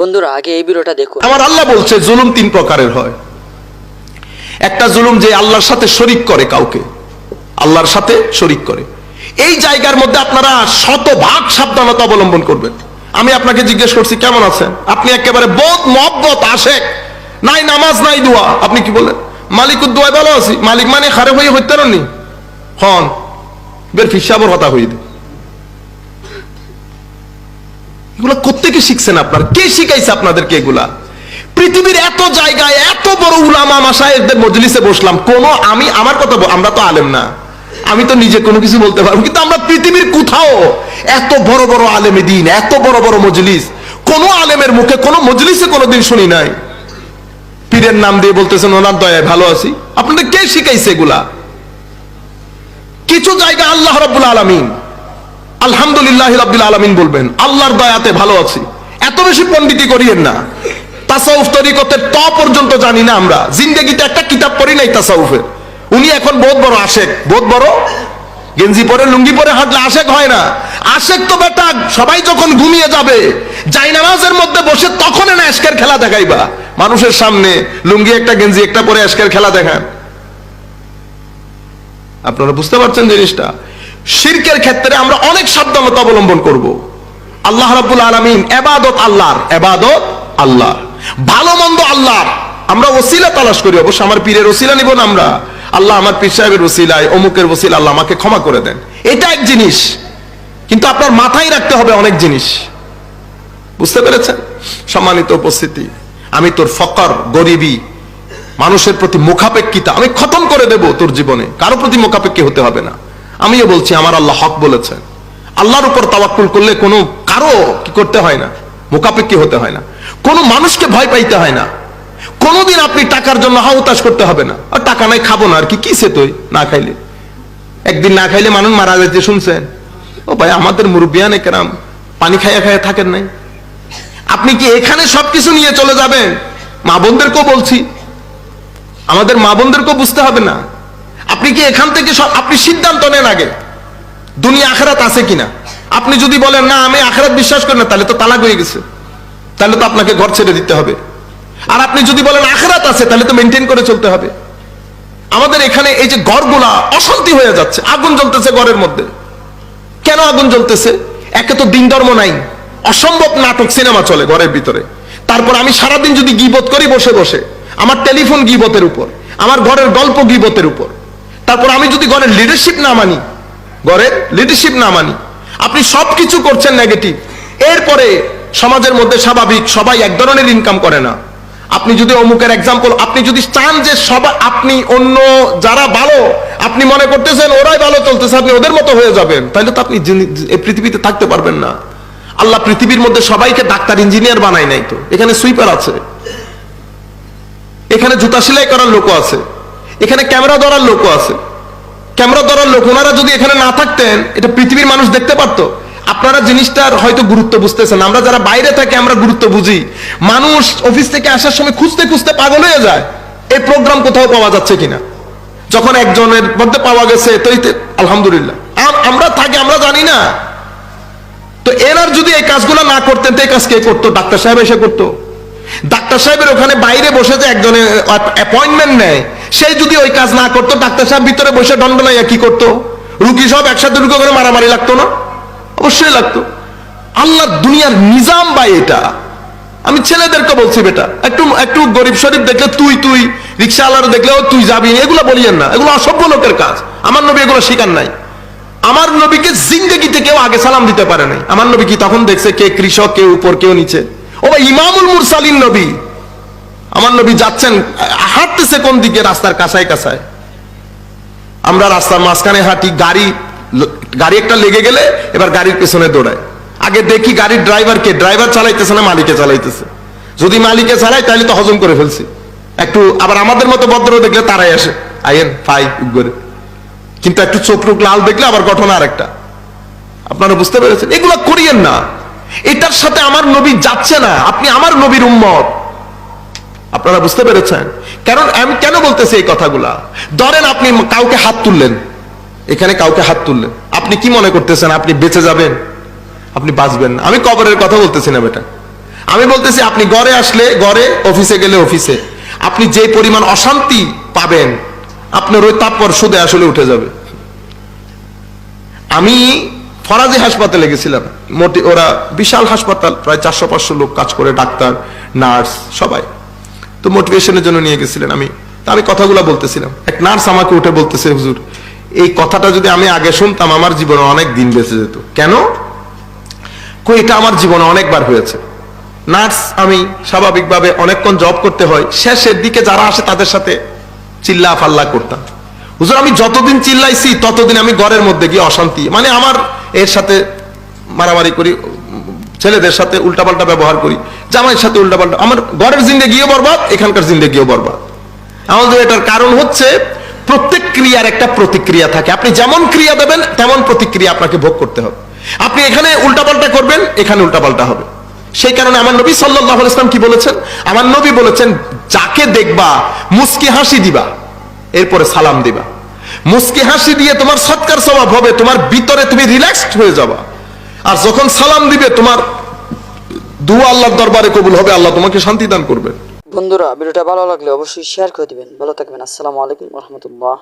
বন্ধুরা, আগে এই ভিডিওটা দেখুন। আমার আল্লাহ বলছে, জুলুম তিন প্রকারের হয়। একটা জুলুম যে আল্লাহর সাথে শরিক করে কাউকে। আল্লাহর সাথে শরিক করে। এই জায়গার মধ্যে আপনারা শতভাগ সাবধানতা অবলম্বন করবেন। আমি আপনাকে জিজ্ঞেস করছি, কেমন আছেন? আপনি একেবারে বোধ মহব্বত আশেক। নাই নামাজ, নাই দোয়া। আপনি কি বললেন? মালিক দোয়া ভালো আছি। মালিক মানে খারে হয়ে হইতে হন। বের ফিসাবর হতা হয়ে এগুলো শিখছেন আপনার? কে শিখাইছে আপনাদেরকে এগুলা? পৃথিবীর এত জায়গায় এত বড় উলামা মজলিসে বসলাম, কোন আমি, আমার কথা আমরা তো আলেম না। আমি তো নিজে কোনো কিছু বলতে পারব কিন্তু আমরা পৃথিবীর কোথাও এত বড় বড় আলেমে দিন, এত বড় বড় মজলিস, কোন আলেমের মুখে, কোন মজলিসে কোনোদিন শুনি নাই। পীরের নাম দিয়ে বলতেছেন, ওনার দয়ায় ভালো আছি। আপনাদের কে শিখাইছে এগুলা? কিছু জায়গা আল্লাহ রাব্বুল আলামিন। আলহামদুলিল্লাহ রাব্বিল আলামিন বলবেন, আল্লাহর দয়াতে ভালো আছি। এত বেশি পণ্ডিতি করিয়েন না। তাসাউফ তরিকতের ত পর্যন্ত জানি না আমরা। জিন্দেগিতে একটা কিতাব পড়ি নাই তাসাউফের উনি এখন বহুত বড় আশেক। বহুত বড়? গেঞ্জি পরে, লুঙ্গি পরে হাঁটলে আশেক হয় না। আশেক তো বেটা, সবাই যখন ঘুমিয়ে যাবে, জাইনামাজের মধ্যে বসে তখন না এসকের খেলা দেখাইবা। মানুষের সামনে লুঙ্গি একটা, গেঞ্জি একটা পরে এসকের খেলা দেখান। আপনারা বুঝতে পারছেন জিনিসটা? শিরকের ক্ষেত্রে আমরা অনেক সাবধানতা অবলম্বন করব। আল্লাহ রাব্বুল আলামিন এবাদত আল্লাহর এবাদত আল্লাহ ভালো মন্দ আল্লাহর। আমরা ওসিলা তালাশ করি, অবশ্য আমার পীরের ওসিলা নিব না আমরা। আল্লাহ আমার পীর সাহেবের ওসিলায়, অমুকের ওসিলা আল্লাহ আমাকে ক্ষমা করে দেন। এটা এক জিনিস। কিন্তু আপনার মাথায় রাখতে হবে অনেক জিনিস। বুঝতে পেরেছেন? সম্মানিত উপস্থিতি, আমি তোর ফকর, গরিবী, মানুষের প্রতি মুখাপেক্ষিতা, আমি খতম করে দেব তোর জীবনে। কারও প্রতি মুখাপেক্ষী হতে হবে না। আমিও বলছি, আমার আল্লাহ হক বলেছেন আল্লাহর উপর তাওয়াক্কুল করলে কোনো কারও কি করতে হয় না, মুখাপেক্ষী হতে হয় না, কোনো মানুষকে ভয় পাইতে হয় না। কোনোদিন আপনি টাকার জন্য হাউতাস করতে হবে না। আর টাকা নাই, খাব না, আর কি কিসে তুই? না খাইলে। একদিন না খাইলে মানুষ মারা যাচ্ছে শুনছেন। ও ভাই, আমাদের মুরব্বিয়ান একরাম পানি খাইয়া খাইয়া থাকেন নাই। আপনি কি এখানে সবকিছু নিয়ে চলে যাবেন? মা বোনদেরকেও বলছি। আমাদের মা বোনদেরকেও বুঝতে হবে না। আপনি কি এখান থেকে সব আপনি সিদ্ধান্ত নেন আগে। দুনিয়া, আখেরাত আছে কিনা? আপনি যদি বলেন, না, আমি আখেরাত বিশ্বাস করি না, তাহলে তো তালাক হয়ে গেছে। তাহলে তো আপনাকে ঘর ছেড়ে দিতে হবে। আর আপনি যদি বলেন, আখেরাত আছে, তাহলে তো মেনটেন করে চলতে হবে। আমাদের এখানে এই যে ঘরগুলা অশান্তি হয়ে যাচ্ছে। আগুন জ্বলতেছে ঘরের মধ্যে। কেন আগুন জ্বলতেছে? একে তো দিন ধর্ম নাই। অসম্ভব নাটক, সিনেমা চলে ঘরের ভিতরে। তারপর আমি সারাদিন যদি গিবত করি, বসে বসে। আমার টেলিফোন গিবতের উপর। আমার ঘরের গল্প গিবতের উপর। তারপর আমি যদি ঘরের লিডারশিপ না মানি ঘরের লিডারশিপ না মানি, আপনি সবকিছু করছেন নেগেটিভ এরপরে সমাজের মধ্যে স্বাভাবিক সবাই এক ধরনের ইনকাম করে না। আপনি যদি অমুকের এক্সাম্পল আপনি যদি চান যে সবাই আপনি অন্য যারা ভালো, আপনি মনে করতেছেন ওরাই ভালো চলতেছে, আপনি ওদের মতো হয়ে যাবেন। তাহলে তো আপনি পৃথিবীতে থাকতে পারবেন না। আল্লাহ পৃথিবীর মধ্যে সবাইকে ডাক্তার, ইঞ্জিনিয়ার বানায় নাই তো। এখানে সুইপার আছে। এখানে জুতা সেলাই করার লোকও আছে। এখানে ক্যামেরা ধরার লোকও আছে। ক্যামেরা ধরার লোক, ওনারা যদি এখানে না থাকতেন, এটা পৃথিবীর মানুষ দেখতে পারতো। আপনারা জিনিসটার হয়তো গুরুত্ব বুঝতেছেন আমরা যারা বাইরে থাকি, আমরা গুরুত্ব বুঝি। মানুষ অফিস থেকে আসার সময় খুঁজতে খুঁজতে পাগল হয়ে যায়। এই প্রোগ্রাম কোথাও পাওয়া যাচ্ছে কিনা? যখন একজনের মধ্যে পাওয়া গেছে, তো আলহামদুলিল্লাহ। আমরা থাকি, আমরা জানি না। তো এনার যদি এই কাজগুলো না করতেন, তো এই কাজ কে করতো? ডাক্তার সাহেব এসে করতো। ডাক্তার সাহেবের ওখানে বাইরে বসে যে একজনের অ্যাপয়েন্টমেন্ট নেয় সেই যদি ওই কাজ না করতো, ডাক্তার সাহেব ভিতরে বসে ডন্ডনাইয়া কি করতো? রুগী সব একসাথে রুগী করে মারামারি লাগতো না? অবশ্যই লাগতো। আল্লাহ দুনিয়ার নিজাম বাই এটা। আমি ছেলেদেরকে বলছি, বেটা, একটু একটু গরিব শরীফ দেখলে তুই তুই, রিক্সাওয়ালার দেখলেও তুই যাবি এগুলো বলিয়েন না। এগুলো অসভ্য লোকের কাজ। আমার নবী এগুলো শিকার নাই। আমার নবীকে জিন্দগিতে কেউ আগে সালাম দিতে পারে নাই। আমার নবী কি তখন দেখছে কে কৃষক, কে উপর কেউ নিচে? ও ভাই, ইমামুল মুরসালিন নবী। আমার নবী যাচ্ছেন, হাঁটতেছে কোন দিকে রাস্তার কাছায় কাছায় আমরা রাস্তার মাঝখানে হাঁটি, গাড়ি গাড়ি একটা লেগে গেলে এবার গাড়ির পেছনে দৌড়ায়। আগে দেখি গাড়ির ড্রাইভার কে ড্রাইভার চালাইতেছে না, মালিকে চালাইতেছে। যদি মালিকে চালাই তাহলে তো হজম করে ফেলছি। একটু আবার আমাদের মতো ভদ্র দেখলে তারাই আসে, আইয়েন, ফাই করে। কিন্তু একটু চোখ টুক লাল দেখলে আবার ঘটনা আরেকটা আপনারা বুঝতে পেরেছেন? এগুলো করিয়েন না। এটার সাথে আমার নবী যাচ্ছে না। আপনি আমার নবীর উম্মত। আপনারা বুঝতে পেরেছেন? কারণ আমি কেন বলতেছি এই কথাগুলা? ধরেন আপনি কাউকে হাত তুললেন। এখানে কাউকে হাত তুললেন। আপনি কি মনে করতেছেন? আপনি বেঁচে যাবেন? আপনি বাঁচবেন আমি কবরের কথা বলতেছি না বেটা। আমি বলতেছি, আপনি ঘরে আসলে ঘরে, অফিসে গেলে অফিসে। আপনি যে পরিমাণ অশান্তি পাবেন, আপনার ওই তাৎপর সুদে আসলে উঠে যাবে। আমি ফরাজি হাসপাতালে গেছিলাম। মোটি ওরা বিশাল হাসপাতাল, প্রায় চারশো পাঁচশো লোক কাজ করে, ডাক্তার, নার্স, সবাই। তো মোটিভেশনের জন্য নিয়ে গেছিলেন আমি। আমি কথাগুলো বলতেছিলাম। এক নার্স আমাকে উঠে বলতেছে, হুজুর, এই কথাটা যদি আমি আগে শুনতাম, আমার জীবনে অনেক দিন বেঁচে যেত। কেন? কই, এটা আমার জীবনে অনেকবার হয়েছে। নার্স আমি স্বাভাবিকভাবে অনেকক্ষণ জব করতে হয়, শেষের দিকে যারা আসে তাদের সাথে চিল্লা ফাল্লা করতাম। হুজুর, আমি যতদিন চিল্লাইছি, ততদিন আমি ঘরের মধ্যে গিয়ে অশান্তি মানে আমার এর সাথে মারামারি করি ছেলেদের সাথে উল্টাপাল্টা ব্যবহার করি, জামাইয়ের সাথে উল্টাপাল্টা, আমার ঘরের জিন্দগিও বরবাদ, এখানকার জিন্দগিও বরবাদ। আমাদের এটার কারণ হচ্ছে প্রত্যেক ক্রিয়ার একটা প্রতিক্রিয়া থাকে। আপনি যেমন ক্রিয়া দেবেন, তেমন প্রতিক্রিয়া আপনাকে ভোগ করতে হবে। আপনি এখানে উল্টাপাল্টা করবেন, এখানে উল্টাপাল্টা হবে। সেই কারণে আমার নবী সাল্লাহ ইসলাম কি বলেছেন? আমার নবী বলেছেন, যাকে দেখবা, মুস্কি হাসি দিবা, এরপরে সালাম দিবা। মুস্কি হাসি দিয়ে তোমার সৎকার স্বভাব হবে, তোমার ভিতরে তুমি রিল্যাক্সড হয়ে যাবা। আর যখন সালাম দিবে, তোমার দুয়া আল্লাহর দরবারে কবুল হবে, আল্লাহ তোমাকে শান্তি দান করবে। বন্ধুরা, ভিডিওটা ভালো লাগলে অবশ্যই শেয়ার করে দিবেন। ভালো থাকবেন। আসসালামু আলাইকুম রহমতুল্লাহ।